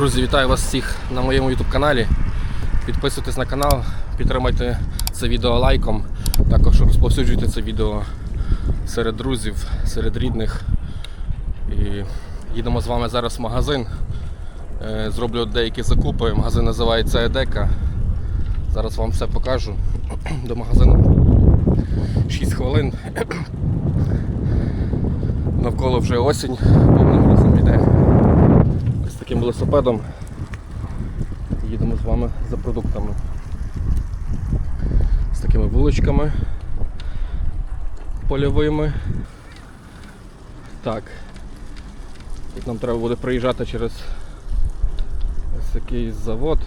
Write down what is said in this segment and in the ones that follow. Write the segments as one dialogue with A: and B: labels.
A: Друзі, вітаю вас всіх на моєму YouTube каналі. Підписуйтесь на канал, підтримайте це відео лайком. Також розповсюджуйте це відео серед друзів, серед рідних. І їдемо з вами зараз в магазин. Е, Зроблю деякі закупи. Магазин називається Едека. Зараз вам все покажу. До магазину 6 хвилин. Навколо вже осінь. З велосипедом їдемо з вами за продуктами. З такими вуличками польовими. Так. Тут нам треба буде проїжджати через ось такий завод.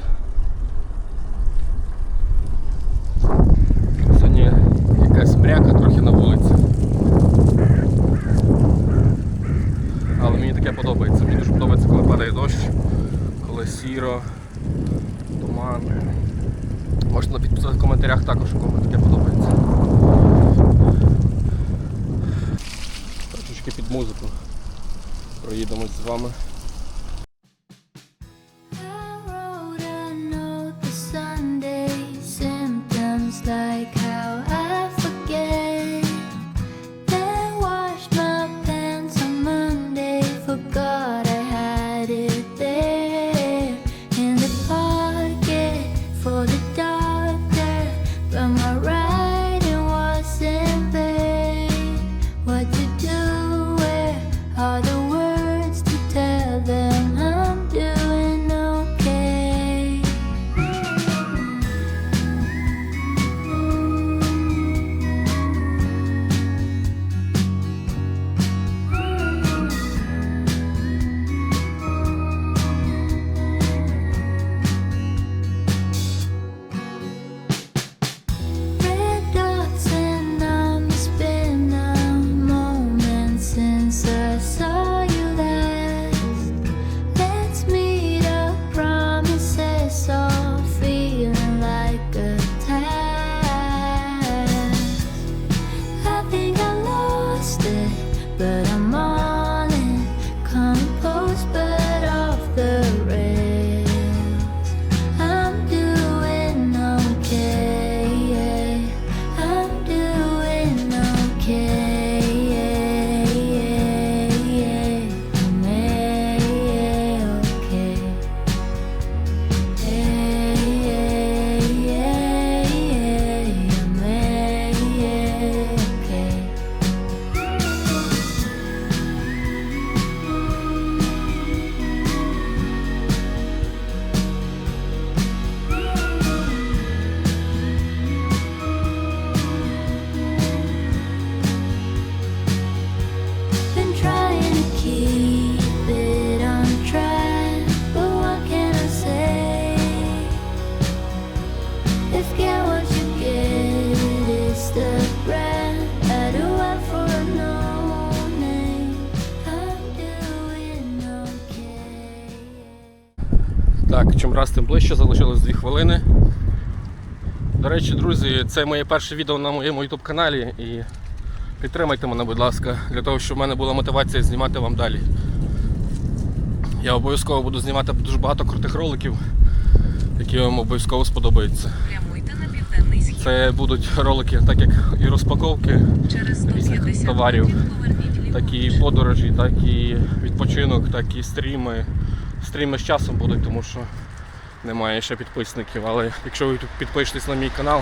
A: Сьогодні якась мряка трохи на вулиці. Але мені таке подобається, сіро, туман. Можна підписати в коментарях також, кому таке подобається. Трошечки під музику. Проїдемось з вами. Чим раз тим ближче, залишилось 2 хвилини. До речі, друзі, це моє перше відео на моєму YouTube каналі і підтримайте мене, будь ласка, для того, щоб в мене була мотивація знімати вам далі. Я обов'язково буду знімати дуже багато крутих роликів, які вам обов'язково сподобаються. Це будуть ролики, так як і розпаковки різних товарів, так і подорожі, так і відпочинок, так і стріми. Стріми з часом будуть, тому що немає ще підписників. Але якщо ви підпишетесь на мій канал,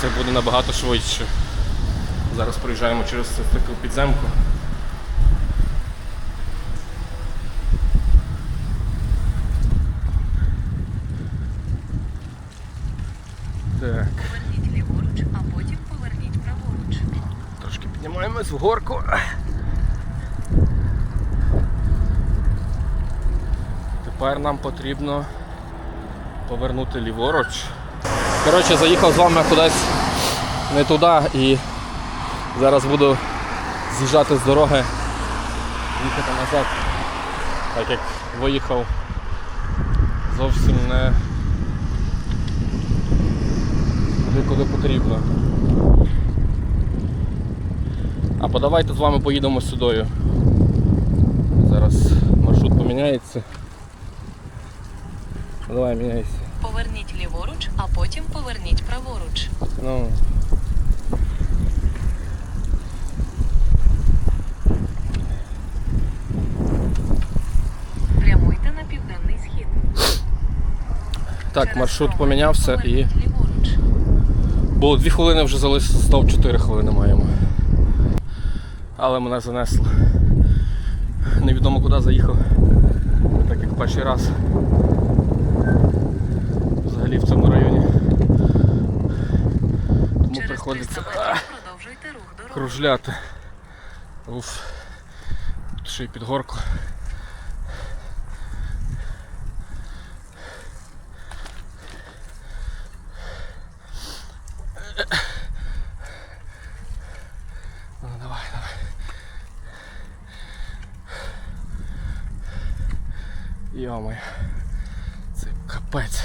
A: це буде набагато швидше. Зараз проїжджаємо через таку підземку. Так,
B: Поверніть ліворуч, а потім поверніть праворуч.
A: трошки піднімаємось в горку. Тепер нам потрібно повернути ліворуч. Коротше, заїхав з вами кудись не туди і зараз буду з'їжджати з дороги, їхати назад, так як виїхав зовсім не туди, куди потрібно. А подавайте з вами поїдемо сюдою. Зараз маршрут поміняється. Давай, міняйся.
B: Поверніть ліворуч, а потім поверніть праворуч.
A: Ну.
B: Прямуйте на південний схід.
A: Так,
B: Через
A: маршрут помінявся і
B: ліворуч.
A: було 2 хвилини, вже залишилось став 4 хвилини маємо. Але мене занесло. Невідомо куди заїхав. Так як перший раз. Взагалі в цьому районі. Тому
B: Через
A: приходиться
B: 300 метрів продовжуйте рух дороги.
A: Кружляти. Уф. Тут ще й під горку. Ну, давай, давай. Йомай. Це капець.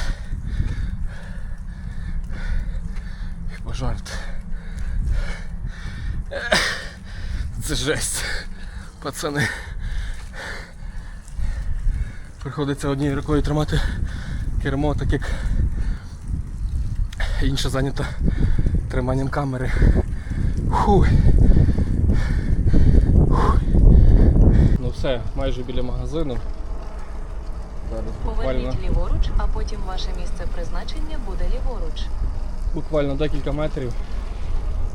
A: Хіба Це жесть. Пацани. Приходиться однією рукою тримати кермо, так як інша зайнята триманням камери. Фу. Фу. Ну все, майже біля магазину. Зараз буквально,
B: Поверніть ліворуч, а потім ваше місце призначення буде ліворуч.
A: буквально декілька метрів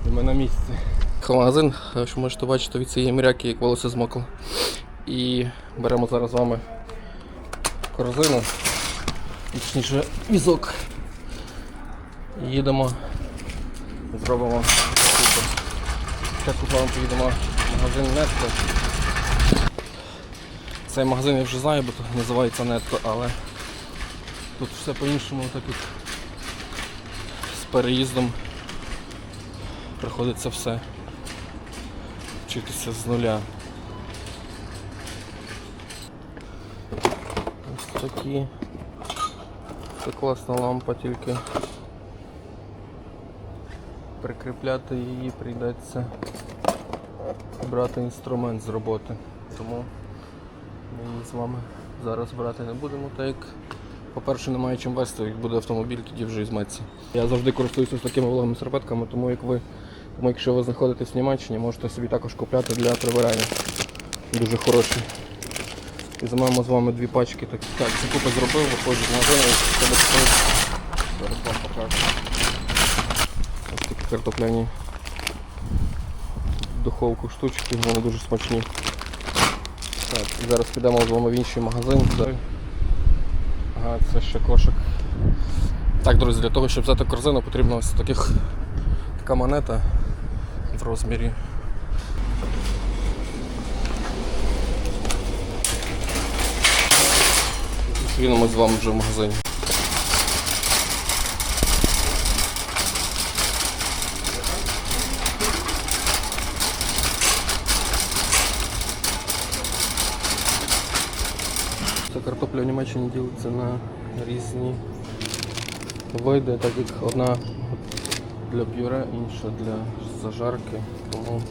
A: і ми на місці. Магазин, що можете бачити від цієї мряки, як волосся змокло. І беремо зараз з вами корзину, точніше візок. Їдемо, зробимо супер. Спочатку з вами поїдемо в магазин Нетко. Цей магазин я вже знаю, бо називається Нетко, але тут все по-іншому, так як з переїздом приходиться все вчитися з нуля. Ось такі. Це класна лампа, тільки прикріпляти її прийдеться брати інструмент з роботи. Тому ми її з вами зараз брати не будемо, так як по-перше, немає чим вести, як буде автомобіль, тоді вже візьметься. Я завжди користуюся такими вологими серветками, тому як ви, тому якщо ви знаходитесь в Німеччині, можете собі також купляти для прибирання. Дуже хороші. І замовимо з вами дві пачки. Так, так закупи зробив, виходжу з магазину, і себе. Зараз вам покажу. Ось такі картопляні духовку штучки, вони дуже смачні. Так, зараз підемо з вами в інший магазин. Ага, це ще кошик. Так, друзі, для того, щоб взяти корзину, потрібно ось таких, така монета в розмірі. Зустрінемось з вами вже в магазині. Ця картопля в Німеччині ділиться на різні види, так як одна для пюре, інша для зажарки. Тому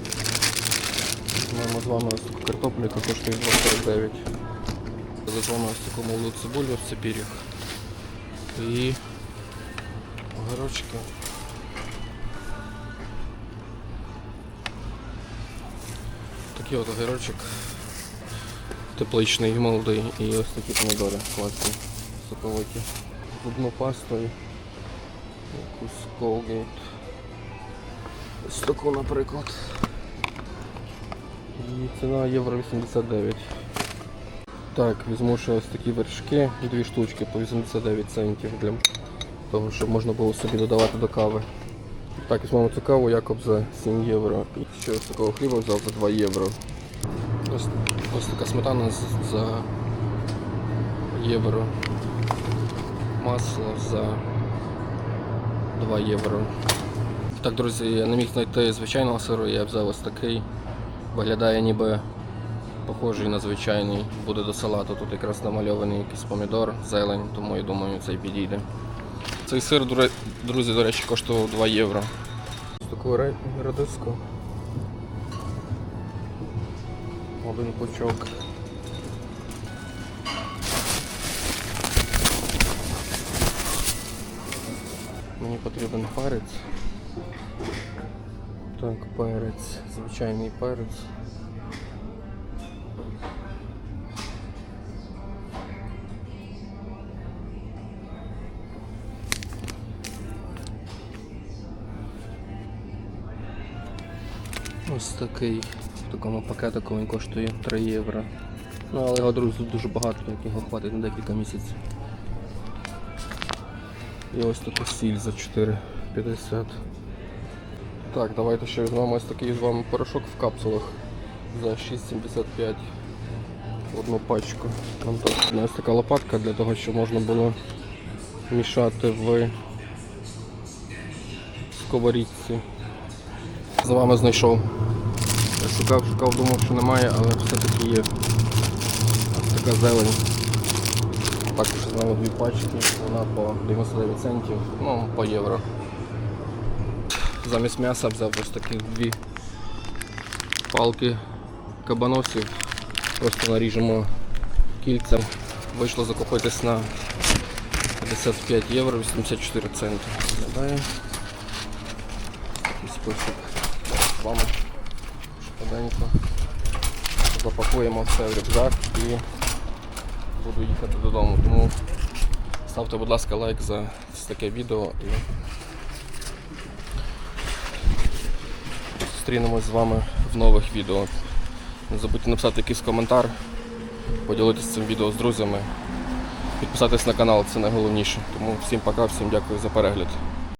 A: маємо з вами ось таку картоплю, яка коштує 2,49. З вами ось таку молоду цибулю в цепір'ях. І огірочки. Такий от огірочок тепличний, молодий і ось такі помідори класні, соковиті. Зубну пасту, якусь Colgate. Ось таку, наприклад. І ціна євро 89. Так, візьму ще ось такі вершки, дві штучки по 89 центів для того, щоб можна було собі додавати до кави. Так, візьмемо цю каву Якоб за 7 євро. І ще ось такого хліба взяв за 2 євро. Ось, ось така сметана за євро. Масло за 2 євро. Так, друзі, я не міг знайти звичайного сиру, я взяв ось такий. Виглядає ніби похожий на звичайний. Буде до салату. Тут якраз намальований якийсь помідор, зелень, тому я думаю цей підійде. Цей сир, друзі, до речі, коштував 2 євро. Ось таку редиску. Один пучок. Мені потрібен перець. Так, перець, звичайний перець. Ось такий в такому пакетику він коштує 3 євро. Ну, але його друзі дуже багато, як його хватить на декілька місяців. І ось таку сіль за 4,50. Так, давайте ще візьмемо ось такий з вами порошок в капсулах за 6,75 одну пачку. Там тут ось така лопатка для того, щоб можна було мішати в сковорідці. За вами знайшов. Я шукав, шукав, думав, що немає, але все-таки є. Ось така зелень. Також з нами дві пачки, вона по 99 центів, ну по євро. Замість м'яса взяв ось такі дві палки кабаносів. Просто наріжемо кільцем. Вийшло закупитись на 55 євро 84 центи. Такий список з вами швиденько. Запакуємо все в рюкзак і буду їхати додому. Тому ставте, будь ласка, лайк за таке відео і зустрінемось з вами в нових відео. Не забудьте написати якийсь коментар, поділитися цим відео з друзями, підписатись на канал це найголовніше. Тому всім пока, всім дякую за перегляд.